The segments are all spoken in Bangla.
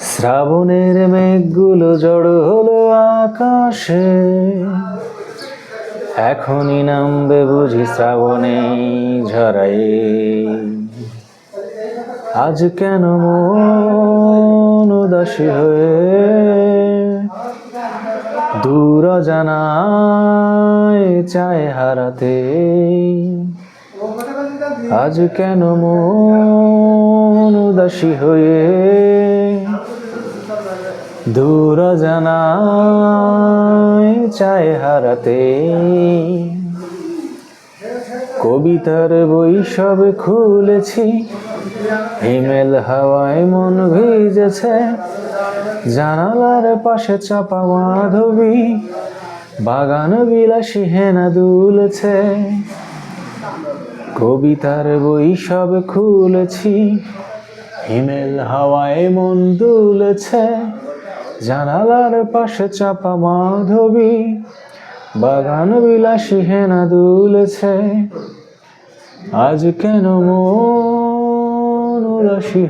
শ্রাবণের মেঘগুলো জড়ো হলো আকাশে। এখনই নামবে বুঝি শ্রাবণে ঝরাই আজ কেন মন উদাসী হয়ে দূর জানায় চায় হারাতে? আজ কেন মন উদাসী হয়ে দূর জানায় চায় হারাতে। কবিতার বই সব খুলেছি, হিমেল হাওয়ায় মন ভিজেছে। জানালার পাশে চাপা মাধবী, বাগান বিলাসী হেনা দুলেছে। কবিতার বই সব খুলেছি, হিমেল হাওয়ায় মন দুলেছে। জানালার পাশে চাপা মাধবী, বাগান বিলাসী হেনা দুলেছে। আজ কেন মন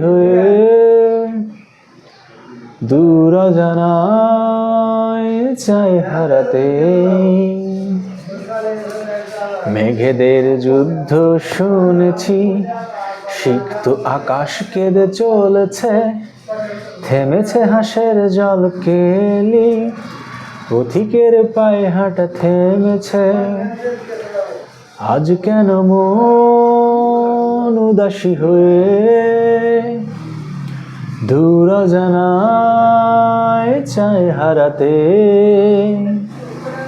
হয়ে দূর জানায় চায় হারাতে? মেঘেদের যুদ্ধ শুনেছি, সিক্ত আকাশ কেঁদে চলেছে। থেমেছে হাঁসের জল কেলি, পথিকের পায়ে হাঁটা থেমেছে। আজ কেন মন উদাসী হয়ে দূর জানায় চায় হারাতে?